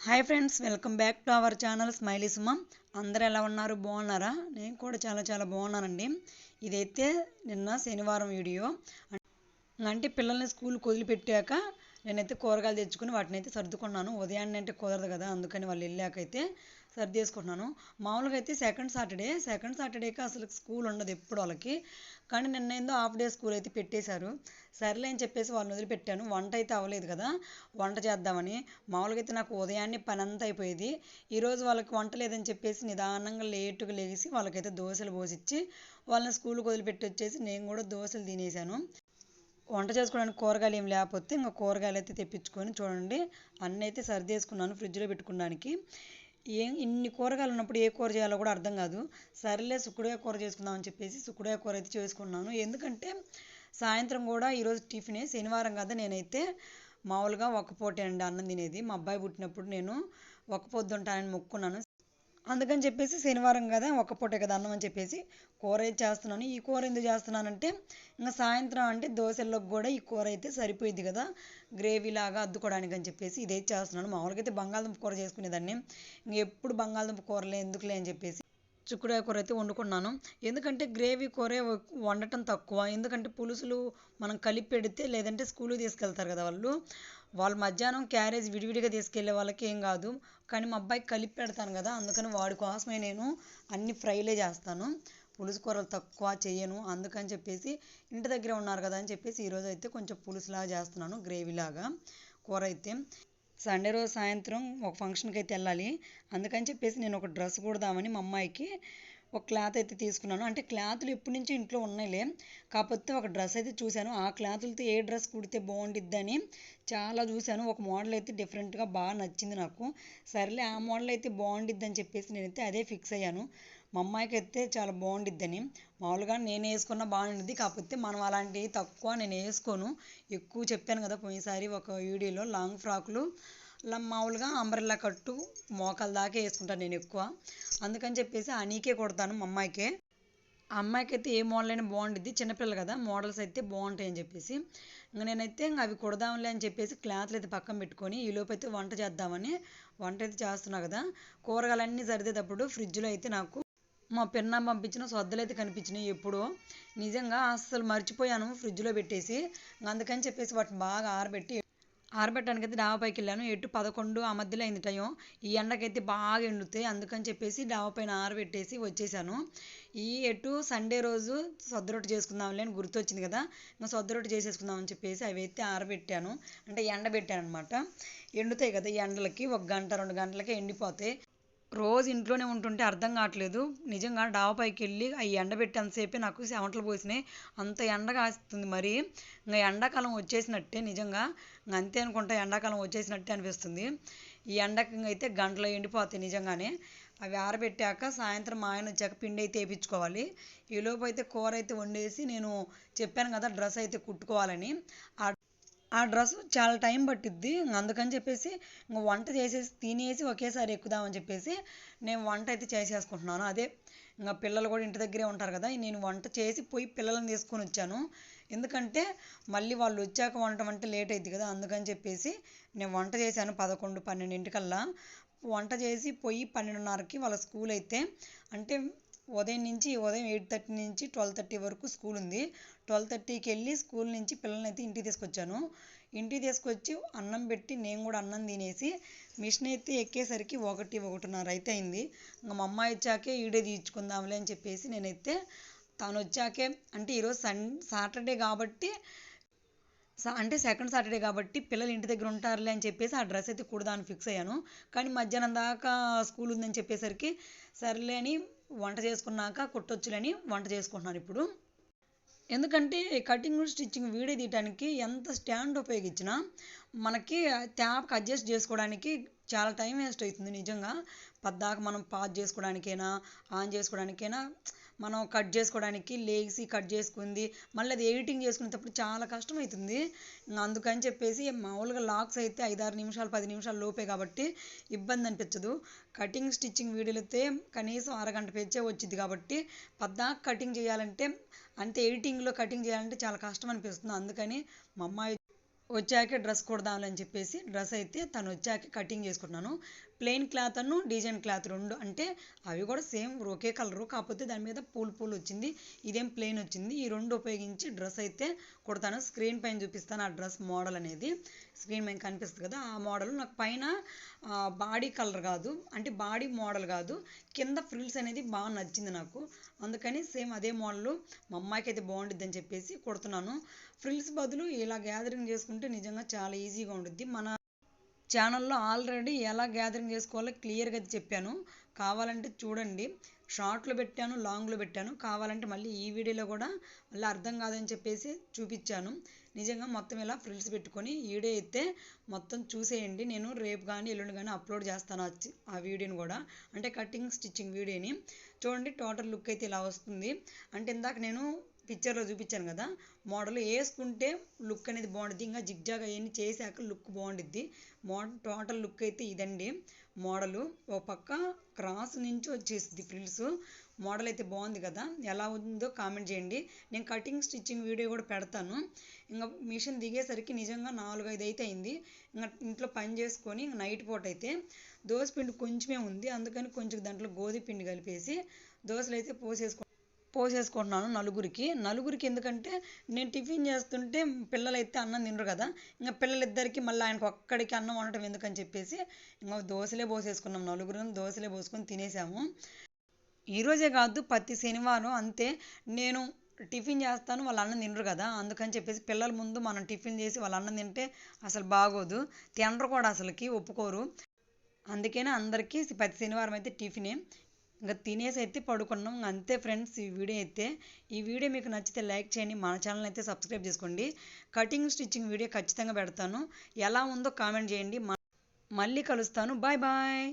Hi friends welcome back to our channel smiley Suma అందరూ ఎలా ఉన్నారు? బాగున్నారా? నేను కూడా చాలా చాలా బాగున్నానండి. ఇదైతే నిన్న శనివారం వీడియో. అంటే పిల్లల్ని స్కూల్కి వదిలిపెట్టాక నేనైతే కూరగాయలు తెచ్చుకుని వాటిని అయితే సర్దుకున్నాను. ఉదయాన్నే అంటే కుదరదు కదా అందుకని వాళ్ళు వెళ్ళాకైతే సర్ది చేసుకుంటున్నాను మామూలుగా అయితే సెకండ్ సాటర్డే సెకండ్ సాటర్డేకి అసలు స్కూల్ ఉండదు ఎప్పుడు వాళ్ళకి. కానీ నిన్న ఏందో హాఫ్ డే స్కూల్ అయితే పెట్టేశారు. సర్లే అని చెప్పేసి వాళ్ళని వదిలిపెట్టాను. వంట అయితే అవ్వలేదు కదా వంట చేద్దామని. మామూలుగా అయితే నాకు ఉదయాన్నే పని అంతా అయిపోయేది ఈరోజు వాళ్ళకి వంట లేదని చెప్పేసి నిదానంగా లేటుగా లేచి వాళ్ళకైతే దోశలు పోసిచ్చి వాళ్ళని స్కూల్కి వదిలిపెట్టి వచ్చేసి నేను కూడా దోశలు తినేసాను వంట చేసుకోవడానికి కూరగాయలు ఏం లేకపోతే ఇంకా కూరగాయలు అయితే తెప్పించుకొని చూడండి. అన్నీ అయితే సర్దేసుకున్నాను ఫ్రిడ్జ్లో పెట్టుకోవడానికి ఏం ఇన్ని కూరగాయలు ఉన్నప్పుడు ఏ కూర చేయాలో కూడా అర్థం కాదు. సరేలే సుక్కుడుగా కూర చేసుకుందామని చెప్పేసి సుక్కుడుగా కూర అయితే చేసుకున్నాను. ఎందుకంటే సాయంత్రం కూడా ఈరోజు టిఫినే శనివారం కదా నేనైతే మామూలుగా ఒక్క పూటే అండి అన్నం తినేది. మా అబ్బాయి పుట్టినప్పుడు నేను ఒక్క పొద్దు ఉంటానని మొక్కున్నాను అందుకని చెప్పేసి శనివారం కదా ఒక్క పూటే కదా అన్నం అని చెప్పేసి కూర అయితే చేస్తున్నాను. ఈ కూర ఎందుకు చేస్తున్నానంటే ఇంకా సాయంత్రం అంటే దోశల్లోకి కూడా ఈ కూర అయితే సరిపోయింది కదా గ్రేవీ లాగా అద్దుకోవడానికి అని చెప్పేసి ఇదైతే చేస్తున్నాను. మామూలుగా అయితే బంగాళదుంప కూర చేసుకునేదాన్ని. ఇంక ఎప్పుడు బంగాళదుంప కూరలే ఎందుకులే అని చెప్పేసి చిక్కుడుకాయ కూర అయితే వండుకున్నాను. ఎందుకంటే గ్రేవీ కూర వండటం తక్కువ. ఎందుకంటే పులుసులు మనం కలిపి పెడితే లేదంటే స్కూల్కి తీసుకెళ్తారు కదా వాళ్ళు. వాళ్ళు మధ్యాహ్నం క్యారేజ్ విడివిడిగా తీసుకెళ్ళే వాళ్ళకి ఏం కాదు. కానీ మా అబ్బాయికి కలిపి పెడతాను కదా అందుకని వాడి కోసమే నేను అన్ని ఫ్రైలే చేస్తాను. పులుసు కూరలు తక్కువ చేయను అందుకని చెప్పేసి ఇంటి దగ్గర ఉన్నారు కదా అని చెప్పేసి ఈరోజు అయితే కొంచెం పులుసులాగా చేస్తున్నాను గ్రేవీలాగా కూర అయితే. సండే రోజు సాయంత్రం ఒక ఫంక్షన్కి అయితే వెళ్ళాలి అందుకని చెప్పేసి నేను ఒక డ్రెస్ కుడదామని మా అమ్మాయికి ఒక క్లాత్ అయితే తీసుకున్నాను. అంటే క్లాతులు ఎప్పటి నుంచి ఇంట్లో ఉన్నాయిలే. కాకపోతే ఒక డ్రెస్ అయితే చూశాను. ఆ క్లాతులతో ఏ డ్రెస్ కుడితే బాగుండిద్దని చాలా చూశాను. ఒక మోడల్ అయితే డిఫరెంట్గా బాగా నచ్చింది నాకు. సరేలే ఆ మోడల్ అయితే బాగుండిద్దని అని చెప్పేసి నేనైతే అదే ఫిక్స్ అయ్యాను. మా అమ్మాయికి అయితే చాలా బాగుండిద్దని. మామూలుగా నేను వేసుకున్న బాగుండిద్ది. కాకపోతే మనం అలాంటివి తక్కువ నేను వేసుకోను. ఎక్కువ చెప్పాను కదా పోయినసారి ఒక వీడియోలో లాంగ్ ఫ్రాకులు. మామూలుగా అంబ్రెల్లా కట్టు మోకాల దాకా వేసుకుంటాను నేను ఎక్కువ. అందుకని చెప్పేసి అనీకే కొడతాను మా అమ్మాయికే. అమ్మాయికి అయితే ఏ మోడల్ అయినా బాగుంటుంది చిన్నపిల్లలు కదా మోడల్స్ అయితే బాగుంటాయి అని చెప్పేసి. ఇంకా నేనైతే ఇంకా అవి కుడదాంలే అని చెప్పేసి క్లాత్లు అయితే పక్కన పెట్టుకొని ఈలోపు అయితే వంట చేద్దామని వంట అయితే చేస్తున్నా కదా. కూరగాయలన్నీ సర్దేటప్పుడు ఫ్రిడ్జ్లో అయితే నాకు మా పిన్న పంపించిన సొద్దలు అయితే కనిపించినాయి ఎప్పుడో. నిజంగా అస్సలు మర్చిపోయాను ఫ్రిడ్జ్లో పెట్టేసి. అందుకని చెప్పేసి వాటిని బాగా ఆరబెట్టి ఆరబెట్టడానికి అయితే డాబా పైకి వెళ్ళాను ఎటు పదకొండు ఆ మధ్యలో అయింది టైం. ఈ ఎండకైతే బాగా ఎండుతాయి. అందుకని చెప్పేసి డాబా పైన ఆరబెట్టేసి వచ్చేసాను. ఈ ఎటు సండే రోజు సొద్దరొట్టు చేసుకుందాంలే అని గుర్తొచ్చింది కదా. ఇంకా సొద్దరొట్టు చేసేసుకుందామని చెప్పేసి అవి అయితే ఆరబెట్టాను. అంటే ఎండబెట్టాను అనమాట ఎండుతాయి కదా ఈ ఎండలకి. ఒక గంట రెండు గంటలకి ఎండిపోతాయి. రోజు ఇంట్లోనే ఉంటుంటే అర్థం కావట్లేదు. నిజంగా డాబా పైకి వెళ్ళి అవి ఎండబెట్టేంతసేపే నాకు చెమటలు పోసినాయి. అంత ఎండ కాస్తుంది మరి. ఇంకా ఎండాకాలం వచ్చేసినట్టే నిజంగా. అంతే అనుకుంటా ఎండాకాలం వచ్చేసినట్టే అనిపిస్తుంది. ఈ ఎండకి అయితే గంటలో ఎండిపోతాయి నిజంగానే. అవి ఆరబెట్టాక సాయంత్రం మా ఆయన వచ్చాక పిండి అయితే వేయించుకోవాలి ఈలోపు అయితే కూర అయితే వండేసి నేను చెప్పాను కదా డ్రెస్ అయితే కుట్టుకోవాలని. ఆ డ్రెస్ చాలా టైం పట్టిద్ది. అందుకని చెప్పేసి ఇంకా వంట చేసేసి తినేసి ఒకేసారి ఎక్కుదామని చెప్పేసి నేను వంట అయితే చేసేసుకుంటున్నాను. అదే ఇంకా పిల్లలు కూడా ఇంటి దగ్గరే ఉంటారు కదా నేను వంట చేసి పోయి పిల్లల్ని తీసుకొని వచ్చాను. ఎందుకంటే మళ్ళీ వాళ్ళు వచ్చాక వంట అంటే లేట్ అయింది కదా అందుకని చెప్పేసి నేను వంట చేశాను పదకొండు పన్నెండింటికల్లా. వంట చేసి పోయి పన్నెండున్నరకి వాళ్ళ స్కూల్ అయితే అంటే ఉదయం నుంచి ఉదయం ఎయిట్ థర్టీ నుంచి ట్వెల్వ్ థర్టీ వరకు స్కూల్ ఉంది. ట్వెల్వ్ థర్టీకి వెళ్ళి స్కూల్ నుంచి పిల్లల్ని అయితే ఇంటికి తీసుకొచ్చాను. ఇంటికి తీసుకొచ్చి అన్నం పెట్టి నేను కూడా అన్నం తినేసి మిషన్ అయితే ఎక్కేసరికి ఒకటి ఒకటిన్నర అయితే అయింది. ఇంకా మా అమ్మాయి వచ్చాకే ఈడే తీర్చుకుందాంలే అని చెప్పేసి నేనైతే తను వచ్చాకే అంటే ఈరోజు సన్ సాటర్డే కాబట్టి అంటే సెకండ్ సాటర్డే కాబట్టి పిల్లలు ఇంటి దగ్గర ఉంటారులే అని చెప్పేసి ఆ డ్రెస్ అయితే కుడదామని ఫిక్స్ అయ్యాను. కానీ మధ్యాహ్నం దాకా స్కూల్ ఉందని చెప్పేసరికి సర్లే అని వంట చేసుకున్నాక కుట్టొచ్చులని వంట చేసుకుంటున్నాను ఇప్పుడు. ఎందుకంటే కటింగ్ స్టిచ్చింగ్ వీడియో తీయడానికి ఎంత స్టాండ్ ఉపయోగించినా మనకి ట్యాప్కి అడ్జస్ట్ చేసుకోవడానికి చాలా టైం వేస్ట్ అవుతుంది నిజంగా. పద్దాక మనం పాజ్ చేసుకోవడానికైనా ఆన్ చేసుకోవడానికైనా మనం కట్ చేసుకోవడానికి లేసి కట్ చేసుకుంది మళ్ళీ అది ఎడిటింగ్ చేసుకునేటప్పుడు చాలా కష్టం అవుతుంది అందుకని చెప్పేసి మామూలుగా లాక్స్ అయితే ఐదారు నిమిషాలు పది నిమిషాల లోపే కాబట్టి ఇబ్బంది అనిపించదు. కటింగ్ స్టిచ్చింగ్ వీడియోలు అయితే కనీసం అరగంట పేచే వచ్చింది కాబట్టి పద్దాకా కటింగ్ చేయాలంటే అంతే ఎడిటింగ్లో కటింగ్ చేయాలంటే చాలా కష్టం అనిపిస్తుంది. అందుకని మా అమ్మాయి వచ్చాక డ్రెస్ కుడదామని చెప్పేసి డ్రెస్ అయితే తను వచ్చాక కటింగ్ చేసుకుంటున్నాను. ప్లెయిన్ క్లాత్ అను డిజైన్ క్లాత్ రెండు. అంటే అవి కూడా సేమ్ ఒకే కలరు కాకపోతే దాని మీద పూలు పూలు వచ్చింది. ఇదేం ప్లెయిన్ వచ్చింది. ఈ రెండు ఉపయోగించి డ్రెస్ అయితే కుడతాను. స్క్రీన్ పైన చూపిస్తాను ఆ డ్రెస్ మోడల్ అనేది. స్క్రీన్ పైన కనిపిస్తుంది కదా ఆ మోడల్. నాకు పైన బాడీ కలర్ కాదు. అంటే బాడీ మోడల్ కాదు. కింద ఫ్రిల్స్ అనేది బాగా నచ్చింది నాకు. అందుకని సేమ్ అదే మోడల్. మా అమ్మాయికి అయితే బాగుంటుంది అని చెప్పేసి కుడుతున్నాను. ఫ్రిల్స్ బదులు ఇలా గ్యాదరింగ్ చేసుకుంటే నిజంగా చాలా ఈజీగా ఉంటుంది మన ఛానల్లో ఆల్రెడీ ఎలా గ్యాదరింగ్ చేసుకోవాలో క్లియర్గా చెప్పాను. కావాలంటే చూడండి. షార్ట్లు పెట్టాను లాంగ్లో పెట్టాను. కావాలంటే మళ్ళీ ఈ వీడియోలో కూడా మళ్ళీ అర్థం కాదని చెప్పేసి చూపించాను. నిజంగా మొత్తం ఇలా ఫ్రిల్స్ పెట్టుకొని వీడియో అయితే మొత్తం చూసేయండి. నేను రేపు కానీ ఎల్లుండి కానీ అప్లోడ్ చేస్తాను ఆ వీడియోని కూడా. అంటే కటింగ్ స్టిచ్చింగ్ వీడియోని. చూడండి టోటల్ లుక్ అయితే ఇలా వస్తుంది. అంటే ఇందాక నేను పిక్చర్లో చూపించాను కదా మోడల్ వేసుకుంటే లుక్ అనేది బాగుంటుంది ఇంకా జిగ్జాగ్ అవన్నీ చేశాక లుక్ బాగుండిద్ది. మోడల్ టోటల్ లుక్ అయితే ఇదండి. మోడలు ఓ పక్క క్రాస్ నుంచి వచ్చేసింది ఫ్రిల్స్ మోడల్ అయితే బాగుంది కదా ఎలా ఉందో కామెంట్ చేయండి. నేను కటింగ్ స్టిచ్చింగ్ వీడియో కూడా పెడతాను. ఇంకా మిషన్ దిగేసరికి నిజంగా నాలుగు ఐదు అయితే అయింది. ఇంకా ఇంట్లో పని చేసుకొని నైట్ పూట అయితే దోశ పిండి కొంచెమే ఉంది. అందుకని కొంచెం దాంట్లో గోధుమ పిండి కలిపేసి దోశలు అయితే పోసేసుకో పోసేసుకుంటున్నాను నలుగురికి. నలుగురికి ఎందుకంటే నేను టిఫిన్ చేస్తుంటే పిల్లలైతే అన్నం తినరు కదా. ఇంకా పిల్లలిద్దరికి మళ్ళీ ఆయనకు ఒక్కడికి అన్నం వండటం ఎందుకని చెప్పేసి ఇంకా దోశలే పోసేసుకున్నాం. నలుగురు దోశలే పోసుకొని తినేసాము. ఈరోజే కాదు ప్రతి శనివారం అంతే. నేను టిఫిన్ చేస్తాను వాళ్ళ అన్నం తినరు కదా. అందుకని చెప్పేసి పిల్లల ముందు మనం టిఫిన్ చేసి వాళ్ళ అన్నం తింటే అసలు బాగోదు. తినరు కూడా అసలుకి ఒప్పుకోరు. అందుకనే అందరికీ ప్రతి శనివారం అయితే టిఫినే. ఇంకా తినేసి అయితే పడుకున్నాం. అంతే ఫ్రెండ్స్ ఈ వీడియో అయితే. ఈ వీడియో మీకు నచ్చితే లైక్ చేయండి. మన ఛానల్ అయితే సబ్స్క్రైబ్ చేసుకోండి. కటింగ్ స్టిచ్చింగ్ వీడియో ఖచ్చితంగా పెడతాను. ఎలా ఉందో కామెంట్ చేయండి. మళ్ళీ కలుస్తాను. Bye bye.